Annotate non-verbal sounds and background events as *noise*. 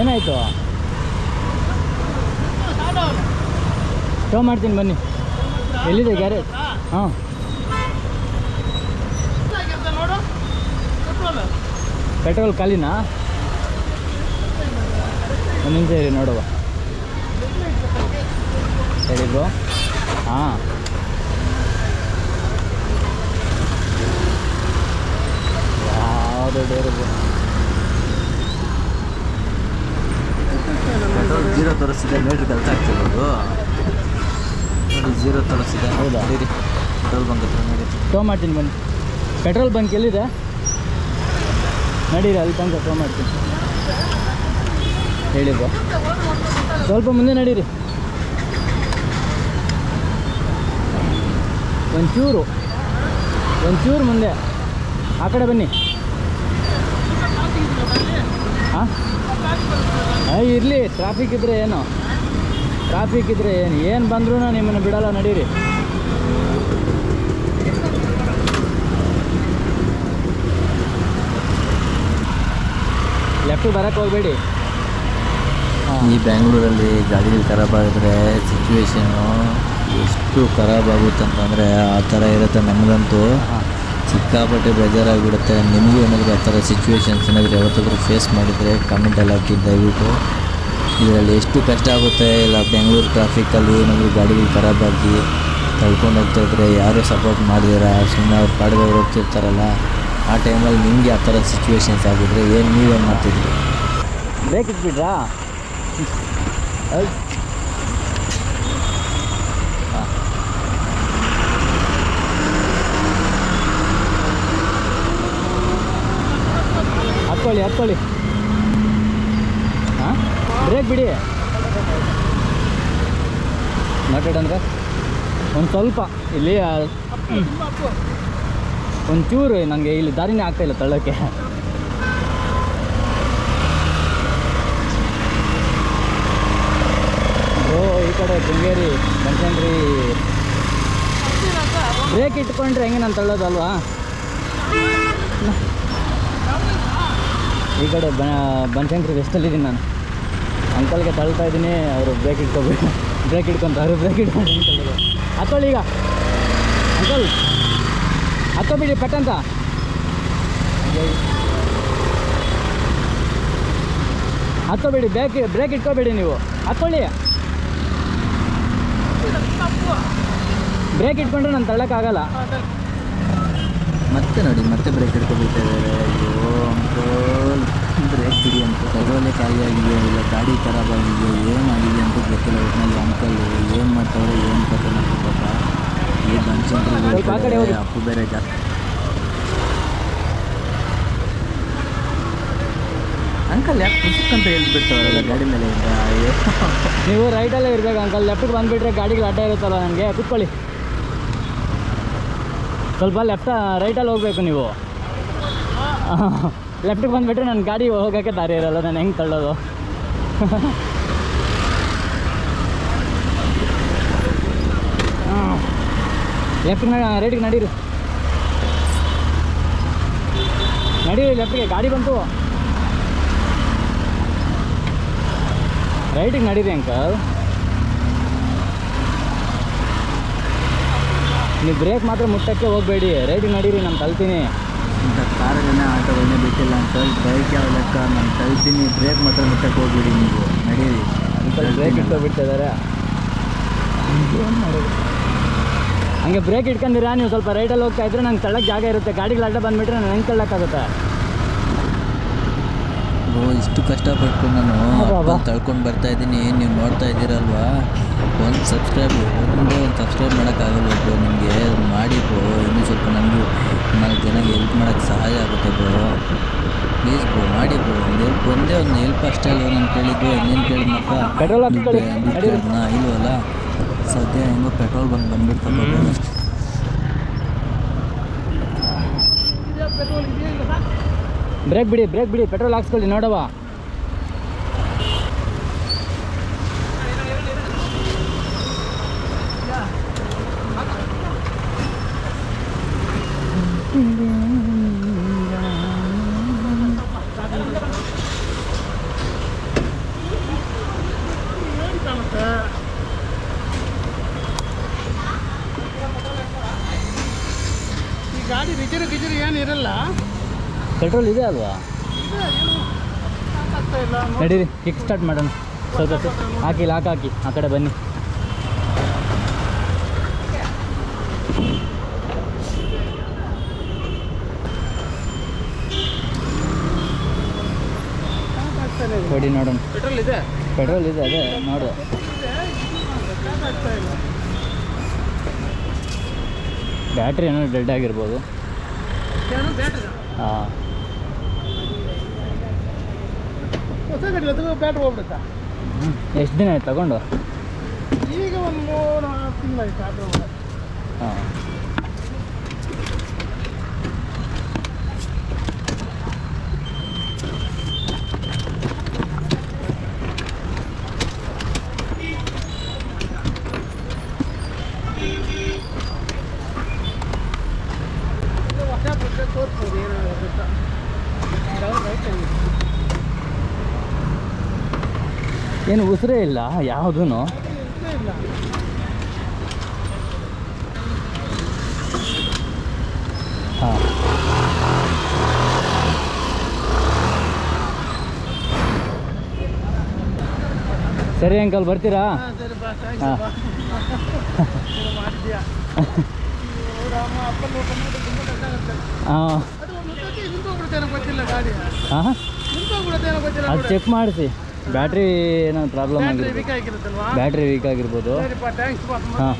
ಏನಾಯಿತು? ಸ್ಟೋ ಮಾಡ್ತೀನಿ, ಬನ್ನಿ. ಎಲ್ಲಿದೆ ಗ್ಯಾರೇಜ್? ಹಾಂ. ಪೆಟ್ರೋಲ್ ಖಾಲಿನಾ? ಒಂದು ನಿಮಿಷ ಇರಿ, ನೋಡುವ. ಹೇಳಿ ಬ್ರೋ ಹಾಂ. ಯಾವುದು ಡೇರು ಬ್ರೋ ನೋಡಿರಿ ಮೀಟ್ರ್ ಕೆಲಸ ಆಗ್ತಿರೋದು ನೋಡಿ ಜೀರೋ ತೋರಿಸಿದೆ ಹೌದಾ? ನಡೀರಿ ಪೆಟ್ರೋಲ್ ಬಂಕ್ ಹತ್ರ ನೋಡಿ ಟೋ ಮಾಡ್ತೀನಿ ಬನ್ನಿ. ಪೆಟ್ರೋಲ್ ಬಂಕ್ ಎಲ್ಲಿದೆ? ನಡೀರಿ ಅಲ್ಲಿ ತನಕ ಟೋ ಮಾಡ್ತೀನಿ. ಹೇಳಿ ಸ್ವಲ್ಪ ಮುಂದೆ ನಡೀರಿ. ಒಂಚೂರು ಒಂಚೂರು ಮುಂದೆ. ಆ ಕಡೆ ಬನ್ನಿ. ಹಾಂ ಇರಲಿ ಟ್ರಾಫಿಕ್ ಇದ್ದರೆ ಏನು? ಟ್ರಾಫಿಕ್ ಇದ್ದರೆ ಏನು? ಏನು ಬಂದ್ರೂ ನಿಮ್ಮನ್ನು ಬಿಡಲ್ಲ ನಡೀರಿ. ಲೆಫ್ಟ್ ಬರಕ್ಕೆ ಹೋಗಬೇಡಿ. ಈ ಬ್ಯಾಂಗ್ಳೂರಲ್ಲಿ ಗಾಡಿಗಳು ಖರಾಬ್ ಆಗಿದ್ರೆ ಸಿಚುವೇಶನ್ನು ಎಷ್ಟು ಖರಾಬ್ ಆಗುತ್ತಂತಂದರೆ ಆ ಥರ ಇರುತ್ತೆ ನಮಗಂತೂ. ಸಿಕ್ಕಾಪಟ್ಟೆ ಬೇಜಾರಾಗಿಬಿಡುತ್ತೆ. ನಿಮಗೂ ಏನಾದರೂ ಆ ಥರ ಸಿಚುವೇಶನ್ಸ್ ಏನಾದರೂ ಯಾವತ್ತಾದರೂ ಫೇಸ್ ಮಾಡಿದರೆ ಕಮೆಂಟಲ್ಲಿ ಹಾಕಿ ದಯವಿಟ್ಟು. ಇದರಲ್ಲಿ ಎಷ್ಟು ಕಷ್ಟ ಆಗುತ್ತೆ ಇಲ್ಲ ಬೆಂಗಳೂರು ಟ್ರಾಫಿಕ್ಕಲ್ಲಿ ಏನಾದರೂ ಗಾಡಿಗಳು ಖರಾಬಾಗಿ ತಳ್ಕೊಂಡು ಹೋಗ್ತಾಯಿದ್ರೆ ಯಾರೂ ಸಪೋರ್ಟ್ ಮಾಡಿದಿರ? ಸುಮ್ಮನೆ ಅವ್ರು ಪಾಡಿಗೆ ಅವ್ರು ಹೋಗ್ತಿರ್ತಾರಲ್ಲ. ಆ ಟೈಮಲ್ಲಿ ನಿಮಗೆ ಆ ಥರ ಸಿಚುವೇಶನ್ಸ್ ಆಗಿದ್ರೆ ಏನು ನೀವೇನು ಮಾಡ್ತಿದ್ರಿ? ಇಟ್ಬಿಟ್ರಾ? ಹತ್ಕೊಳ್ಳಿ ಹತ್ಕೊಳ್ಳಿ. ಹಾಂ? ಬ್ರೇಕ್ ಬಿಡಿ. ಮಾತಾಡಂದ್ರೆ ಒಂದು ಸ್ವಲ್ಪ. ಇಲ್ಲಿ ಒಂದು ಚೂರು ನನಗೆ ಇಲ್ಲಿ ದಾರಿನೇ ಆಗ್ತಾ ಇಲ್ಲ ತಳ್ಳೋಕ್ಕೆ. ಓ, ಈ ಕಡೆ ಶೃಂಗೇರಿ ಬನಶಂಕರಿ ಬ್ರೇಕ್ ಇಟ್ಕೊಂಡ್ರೆ ಹೆಂಗೆ ನಾನು ತಳ್ಳೋದಲ್ವಾ ಈ ಕಡೆ ಬ ಬನಶಂಕರಿ ವೆಸ್ಟಲ್ಲಿದ್ದೀನಿ ನಾನು? ಅಂಕಲ್ಗೆ ತಳ್ತಾ ಇದ್ದೀನಿ, ಅವರು ಬ್ರೇಕ್ ಇಟ್ಕೋಬೇಕು. ಬ್ರೇಕ್ ಇಟ್ಕೊಂತಾರೆ ಬ್ರೇಕ್ ಇಟ್ಕೊಂಡು ಹತ್ತೋಳಿ ಈಗ. ಅಂಕಲ್ ಹತ್ತೋಬಿಡಿ ಪಟ್ಟಂತ ಹತ್ತೋಬೇಡಿ ಬ್ರೇಕ್ ಬ್ರೇಕ್ ಇಟ್ಕೋಬೇಡಿ ನೀವು. ಹತ್ಕೊಳ್ಳಿ. ಬ್ರೇಕ್ ಇಟ್ಕೊಂಡ್ರೆ ನಾನು ತಳ್ಳೋಕ್ಕಾಗಲ್ಲ. ಮತ್ತೆ ನೋಡಿ ಮತ್ತೆ ಬ್ರೇಕ್ ಇದ್ದಾರೆ ಅಯ್ಯೋ ಅಂಕಲ್ ಬ್ರೇಕ್ ಬಿಡಿ ಅಂತ ಪೆಟ್ರೋಲೇ ಕಾಯಿ ಆಗಿದೆಯೋ ಇಲ್ಲ? ಗಾಡಿ ಖರಾಬ್ ಆಗಿದೆ ಏನಾಗಿದೆ ಅಂತ ಗೊತ್ತಿಲ್ಲ. ಒಟ್ಟಿನಲ್ಲಿ ಅಂಕಲ್ ಏನು ಮಾಡ್ತಾವ್ರೆ ಏನು ಕತೆ ಪಾಪ ಈ ಬಂಚಂದ್ರೆ ಅಪ್ಪು ಬೇರೆ ಜಾಸ್ತಿ ಅಂಕಲ್ ಯಾಕೆ ಪುಸ್ತಕ ಅಂತ ಹೇಳ್ಬಿಡ್ತಾವಲ್ಲ ಗಾಡಿ ಮೇಲೆ? ನೀವು ರೈಟಲ್ಲೇ ಇರಬೇಕು ಅಂಕಲ್ ಲೆಫ್ಟಿಗೆ ಬಂದುಬಿಟ್ರೆ ಗಾಡಿಗೆ ಅಡ್ಡ ಇರುತ್ತಲ್ಲ ನನಗೆ. ಕುತ್ಕೊಳ್ಳಿ. ಸ್ವಲ್ಪ ಲೆಫ್ಟ ರೈಟಲ್ಲಿ ಹೋಗಬೇಕು ನೀವು. *laughs* ಲೆಫ್ಟಿಗೆ ಬಂದುಬಿಟ್ರೆ ನನ್ನ ಗಾಡಿ ಹೋಗೋಕ್ಕೆ ದಾರಿ ಇರಲ್ಲ, ನಾನು ಹೆಂಗೆ ತಳ್ಳೋದು? *laughs* ಲೆಫ್ಟಿಗೆ ರೈಟಿಗೆ ನಡೀರಿ. ನಡೀರಿ ಲೆಫ್ಟಿಗೆ ಗಾಡಿ ಬಂತು. ರೈಟಿಗೆ ನಡೀರಿ ಅಂಕಲ್ ನೀವು ಬ್ರೇಕ್ ಮಾತ್ರ ಮುಟ್ಟಕ್ಕೆ ಹೋಗಬೇಡಿ. ರೈಟಿಗೆ ನಡೀರಿ ನಾನು ತಲ್ತೀನಿ. ಇಂಥ ಕಾರಲ್ಲೇ ಆಟೋಗಳನ್ನೇ ಬಿಟ್ಟಿಲ್ಲ ಅಂತ ಬೈಕ್ ಯಾವ ಲೆಕ್ಕ ನಾನು ತಲ್ತೀನಿ. ಬ್ರೇಕ್ ಮಾತ್ರ ಮುಟ್ಟಕ್ಕೆ ಹೋಗ್ಬಿಡಿ ನೀವು. ನಡೀರಿ. ಬ್ರೇಕ್ ಇಟ್ಕೊಬಿಟ್ಟಿದ್ದಾರೆ. ಹಂಗೆ ಬ್ರೇಕ್ ಇಟ್ಕೊಂಡಿರ? ನೀವು ಸ್ವಲ್ಪ ರೈಟಲ್ಲಿ ಹೋಗ್ತಾ ಇದ್ರೆ ನಂಗೆ ತಳ್ಳಕ್ಕೆ ಜಾಗ ಇರುತ್ತೆ. ಗಾಡಿಗಳು ಅಡ್ಡ ಬಂದುಬಿಟ್ರೆ ನಾನು ಹೆಂಗೆ ತಳ್ಳಕ್ಕಾಗುತ್ತೆ? ಓ ಇಷ್ಟು ಕಷ್ಟಪಟ್ಟು ನಾನು. ತಳ್ಕೊಂಡು ಬರ್ತಾ ಇದ್ದೀನಿ. ನೀವು ನೋಡ್ತಾ ಇದ್ದೀರಲ್ವಾ? ಒಂದು ಸಬ್ಸ್ಕ್ರೈಬ್ ಒಂದೇ ಒಂದು ಸಬ್ಸ್ಕ್ರೈಬ್ ಮಾಡೋಕ್ಕಾಗಲ್ಲ ಬ್ರೋ ನಿಮಗೆ ಮಾಡಿ ಬ್ರೋ ಇನ್ನೂ ಸ್ವಲ್ಪ ನನಗೂ ನಾಲ್ಕು ಜನಕ್ಕೆ ಹೆಲ್ಪ್ ಮಾಡೋಕ್ಕೆ ಸಹಾಯ ಆಗುತ್ತೆ ಬ್ರೋ ಪ್ಲೀಸ್ ಬ್ರೋ ಮಾಡಿ ಬ್ರೋ ಒಂದು ಹೆಲ್ಪ್ ಒಂದೇ ಒಂದು ಹೆಲ್ಪ್ ಅಷ್ಟೇ ಅಲ್ವ ನಾನು ಕೇಳಿದ್ದು. ಇನ್ನೇನು ಕೇಳಿದ್ನಪ್ಪ? ಪೆಟ್ರೋಲ್ ಹಾಕ್ಕೊಳ್ಳಿ. ನಡೀರಿ. ನಾ ಇಲ್ವಲ್ಲ ಸದ್ಯ ಹೆಂಗೋ ಪೆಟ್ರೋಲ್ ಬಂದು ಬೇಗ. ಬ್ರೇಕ್ ಬಿಡಿ ಬ್ರೇಕ್ ಬಿಡಿ. ಪೆಟ್ರೋಲ್ ಹಾಕ್ಸ್ಕೊಳ್ಳಿ ನೋಡವ ಗಾಡಿ ಪೆಟ್ರೋಲ್ ಇದೆ ಅಲ್ವಾ? ನಡೀರಿ ಕಿಕ್ ಸ್ಟಾರ್ಟ್ ಮಾಡೋಣ. ಸ್ವಲ್ಪ ಹಾಕಿ ಲಾಕ್ ಹಾಕಿ. ಆ ಕಡೆ ಬನ್ನಿ. ಕೊಡಿ ನೋಡೋಣ. ಪೆಟ್ರೋಲ್ ಇದೆ? ಪೆಟ್ರೋಲ್ ಇದೆ ಅದೇ ನೋಡು. ಬ್ಯಾಟ್ರಿ ಏನೋ ಡೆಡ್ ಆಗಿರ್ಬೋದು. ಹಾಂ. ಬ್ಯಾಟ್ರಿ ಹೋಗ್ಬಿಡುತ್ತಾ? ಎಷ್ಟು ದಿನ ಆಯ್ತು ತಗೊಂಡು? ಈಗ ಒಂದು ಮೂರು ನಾಲ್ಕು ತಿಂಗಳಾಯ್ತು ಅದು ಹಾಂ. ಏನು ಉಸಿರೇ ಇಲ್ಲ ಯಾವುದೂ ಹಾಂ. ಸರಿ ಅಂಕಲ್ ಬರ್ತೀರಾ? ಹಾಂ ಹಾ. ಅದು ಚೆಕ್ ಮಾಡಿಸಿ. ಬ್ಯಾಟ್ರಿ ಏನೋ ಪ್ರಾಬ್ಲಮ್ ಆಗಿರುತ್ತಲ್ವಾ? ಬ್ಯಾಟ್ರಿ ವೀಕ್ ಆಗಿರ್ಬೋದು. ಹಾಂ.